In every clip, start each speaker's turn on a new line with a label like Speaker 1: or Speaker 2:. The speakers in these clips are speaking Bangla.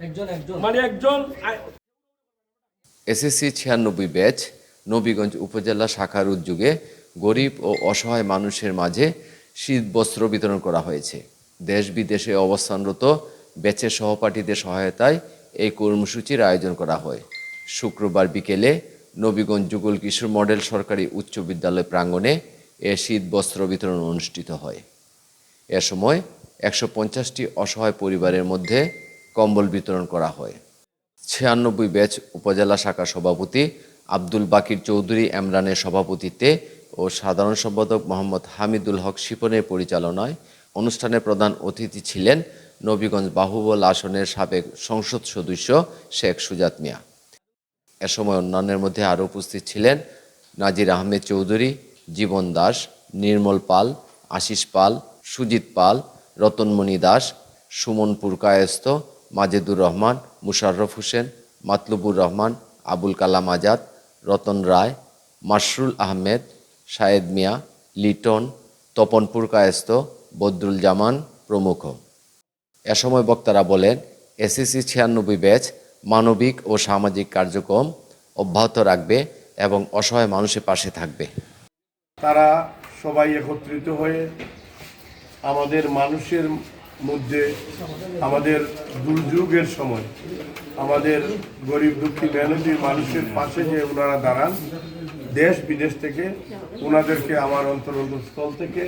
Speaker 1: একজন একজন।
Speaker 2: মানে একজন
Speaker 3: এসএসসি ছিয়ানব্বই ব্যাচ নবীগঞ্জ উপজেলা শাখার উদ্যোগে গরিব ও অসহায় মানুষের মাঝে শীত বস্ত্র বিতরণ করা হয়েছে। দেশ বিদেশে অবস্থানরত ব্যাচের সহপাঠীদের সহায়তায় এই কর্মসূচির আয়োজন করা হয়। শুক্রবার বিকেলে নবীগঞ্জ যুগল কিশোর মডেল সরকারি উচ্চ বিদ্যালয় প্রাঙ্গণে এ শীত বস্ত্র বিতরণ অনুষ্ঠিত হয়। এ সময় একশো পঞ্চাশটি অসহায় পরিবারের মধ্যে কম্বল বিতরণ করা হয়। ছিয়ানব্বই ব্যাচ উপজেলা শাখা সভাপতি আব্দুল বাকির চৌধুরী এমরানের সভাপতিত্বে ও সাধারণ সম্পাদক মোহাম্মদ হামিদুল হক শিপনের পরিচালনায় অনুষ্ঠানে প্রধান অতিথি ছিলেন নবীগঞ্জ বাহুবল আসনের সাবেক সংসদ সদস্য শেখ সুজাত মিয়া। এ সময় অন্যান্যের মধ্যে আরও উপস্থিত ছিলেন নাজির আহমেদ চৌধুরী, জীবন দাস, নির্মল পাল, আশিস পাল, সুজিত পাল, রতনমণি দাস সুমন পুরকায়স্ত মাজেদুর রহমান, মুশাররফ হোসেন, মাতলুবুর রহমান, আবুল কালাম আজাদ, রতন রায় মাসরুল আহমেদ, শায়েদ মিয়া, লিটন তপন পুরকায়স্ত বদরুল জামান প্রমুখ। এ সময় বক্তারা বলেন, এসএসসি ছিয়ানব্বই ব্যাচ মানবিক ও সামাজিক কার্যক্রম অব্যাহত রাখবে এবং অসহায় মানুষের পাশে থাকবে।
Speaker 4: তারা সবাই একত্রিত হয়ে আমাদের মানুষের মধ্যে আমাদের দুর্যোগের সময় আমাদের গরিব দুঃখী মেহনতি মানুষের পাশে যে ওনারা দাঁড়ান, দেশ বিদেশ থেকে ওনাদেরকে আমার অন্তরস্থল থেকে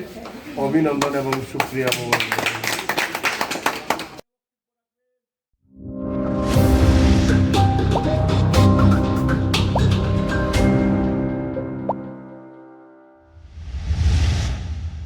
Speaker 4: অভিনন্দন এবং সুক্রিয়া মোবাইল